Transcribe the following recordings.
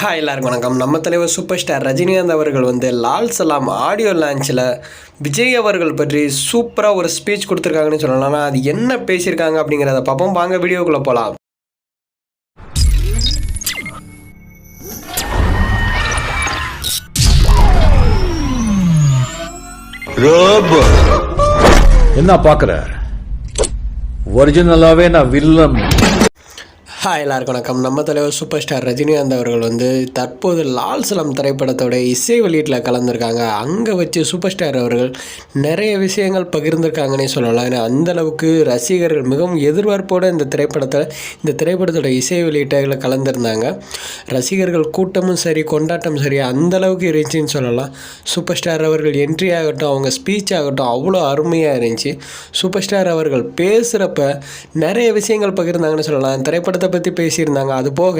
Hi எல்லாருக்கும் வணக்கம். நம்ம தலைவர் சூப்பர் ஸ்டார் ரஜினிகாந்த் அவர்கள் வந்து லால் சலாம் ஆடியோ லான்ச்சில் விஜய் அவர்கள் பற்றி சூப்பராக ஒரு ஸ்பீச் கொடுத்துருக்காங்கன்னு சொல்லலாம். ஆனால் அது என்ன பேசியிருக்காங்க அப்படிங்கிறத பார்ப்போம். வாங்க வீடியோக்குள்ளே போகலாம் ரோபோ. என்ன பார்க்குற? ஒரிஜினலாகவே நான் வில்லன் ஹாய் எல்லாருக்கும் வணக்கம். நம்ம தலைவர் சூப்பர் ஸ்டார் ரஜினிகாந்த் அவர்கள் வந்து தற்போது லால் சலம் திரைப்படத்தோட இசை வெளியீட்டில் கலந்துருக்காங்க. அங்கே வச்சு சூப்பர் ஸ்டார் அவர்கள் நிறைய விஷயங்கள் பகிர்ந்திருக்காங்கன்னே சொல்லலாம். ஏன்னா அந்த அளவுக்கு ரசிகர்கள் மிகவும் எதிர்பார்ப்போடு இந்த திரைப்படத்தில் இந்த திரைப்படத்தோட இசை வெளியீட்டில் கலந்துருந்தாங்க. ரசிகர்கள் கூட்டமும் சரி கொண்டாட்டம் சரி அந்த அளவுக்கு இருந்துச்சுன்னு சொல்லலாம். சூப்பர் ஸ்டார் அவர்கள் என்ட்ரி ஆகட்டும் அவங்க ஸ்பீச் ஆகட்டும் அவ்வளோ அருமையாக இருந்துச்சு. சூப்பர் ஸ்டார் அவர்கள் பேசுகிறப்ப நிறைய விஷயங்கள் பகிர்ந்தாங்கன்னு சொல்லலாம். திரைப்படத்தை பற்றி பேசியிருந்தாங்க. அது போக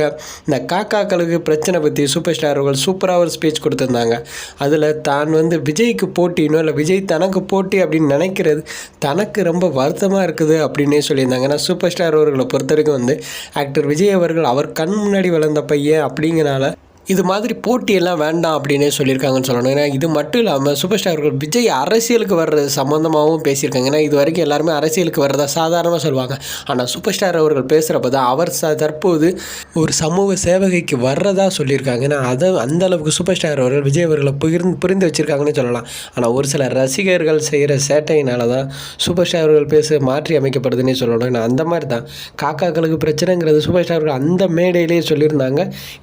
இந்த காக்காக்களுக்கு பிரச்சனை பற்றி சூப்பர் ஸ்டார் அவர்கள் சூப்பராக ஒரு ஸ்பீச் கொடுத்துருந்தாங்க. அதில் தான் வந்து விஜய்க்கு போட்டினோ இல்லை விஜய் தனக்கு போட்டி அப்படின்னு நினைக்கிறது தனக்கு ரொம்ப வருத்தமாக இருக்குது அப்படின்னே சொல்லியிருந்தாங்க. ஏன்னா சூப்பர் ஸ்டார் அவர்களை பொறுத்த வரைக்கும் வந்து ஆக்டர் விஜய் அவர்கள் அவர் கண் முன்னாடி வளர்ந்த பையன் அப்படிங்கிறனால இது மாதிரி போட்டியெல்லாம் வேண்டாம் அப்படின்னே சொல்லியிருக்காங்கன்னு சொல்லணும். ஏன்னா இது மட்டும் இல்லாமல் சூப்பர் ஸ்டார்கள் விஜய் அரசியலுக்கு வர்றது சம்மந்தமாகவும் பேசியிருக்காங்க. ஏன்னா இது வரைக்கும் எல்லாருமே அரசியலுக்கு வர்றதா சாதாரணமாக சொல்லுவாங்க. ஆனால் சூப்பர் ஸ்டார் அவர்கள் பேசுகிறப்ப தான் அவர் ச தற்போது ஒரு சமூக சேவகைக்கு வர்றதா சொல்லியிருக்காங்க. ஏன்னா அதை அந்த அளவுக்கு சூப்பர் ஸ்டார் அவர்கள் விஜய் அவர்களை புரிந்து புரிந்து வச்சுருக்காங்கன்னு சொல்லலாம். ஆனால் ஒரு சில ரசிகர்கள் செய்கிற சேட்டையினால தான் சூப்பர் ஸ்டார் அவர்கள் பேச மாற்றி அமைக்கப்படுதுன்னே சொல்லணும். ஏன்னா அந்த மாதிரி தான். காக்காக்களுக்கு பிரச்சனைங்கிறது சூப்பர் ஸ்டார் அவர்கள் அந்த மேடையிலேயே சொல்லியிருந்தாங்க.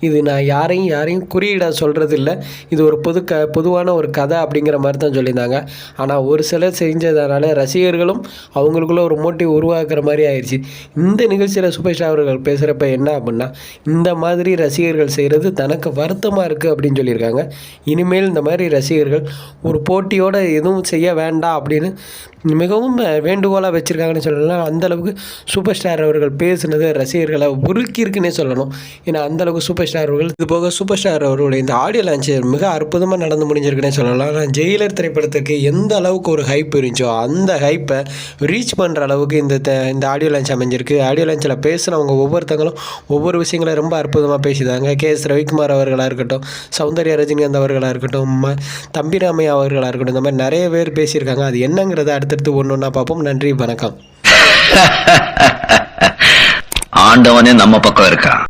இது நான் யாரையும் யாரையும் குறியீடாக சொல்கிறது இல்லை இது ஒரு பொது க பொதுவான ஒரு கதை அப்படிங்கிற மாதிரி தான் சொல்லியிருந்தாங்க. ஆனால் ஒரு சிலர் செஞ்சதனால ரசிகர்களும் அவங்களுக்குள்ள ஒரு மோட்டிவ் உருவாக்குற மாதிரி ஆயிடுச்சு இந்த நிகழ்ச்சியில் சூப்பர் ஸ்டார் அவர்கள் பேசுகிறப்ப என்ன அப்படின்னா இந்த மாதிரி ரசிகர்கள் செய்கிறது தனக்கு வருத்தமாக இருக்குது அப்படின்னு சொல்லியிருக்காங்க. இனிமேல் இந்த மாதிரி ரசிகர்கள் ஒரு போட்டியோடு எதுவும் செய்ய வேண்டாம் அப்படின்னு மிகவும் வேண்டுகோளாக வச்சுருக்காங்கன்னு சொல்லலாம். அந்தளவுக்கு சூப்பர் ஸ்டார் அவர்கள் பேசுனது ரசிகர்களை உருக்கியிருக்குன்னே சொல்லணும். ஏன்னா அந்தளவுக்கு சூப்பர் ஸ்டார் அவர்கள் இது போக சூப்பர் சூப்பர் ஸ்டார் அவருடைய இந்த ஆடியோ லான்ச் மிக அற்புதமாக நடந்து முடிஞ்சிருக்குன்னே சொல்லலாம். ஆனால் ஜெயிலர் திரைப்படத்துக்கு எந்த அளவுக்கு ஒரு ஹைப் இருந்துச்சோ அந்த ஹைப்பை ரீச் பண்ணுற அளவுக்கு இந்த த- இந்த ஆடியோ லான்ச் அமைஞ்சிருக்கு. ஆடியோ லான்ச்சில் பேசுகிறவங்க ஒவ்வொருத்தங்களும் ஒவ்வொரு விஷயங்களை ரொம்ப அற்புதமாக பேசிதாங்க. கே. எஸ். ரவிக்குமார் அவர்களாக இருக்கட்டும் சௌந்தர்யா ரஜினிகாந்த் அவர்களாக இருக்கட்டும் ம தம்பிராமையா அவர்களாக இருக்கட்டும் இந்த மாதிரி நிறைய பேர் பேசியிருக்காங்க. அது என்னங்கிறத அடுத்தடுத்து ஒன்று ஒன்றா பார்ப்போம். நன்றி வணக்கம். ஆண்டவனே நம்ம பக்கம் இருக்கான்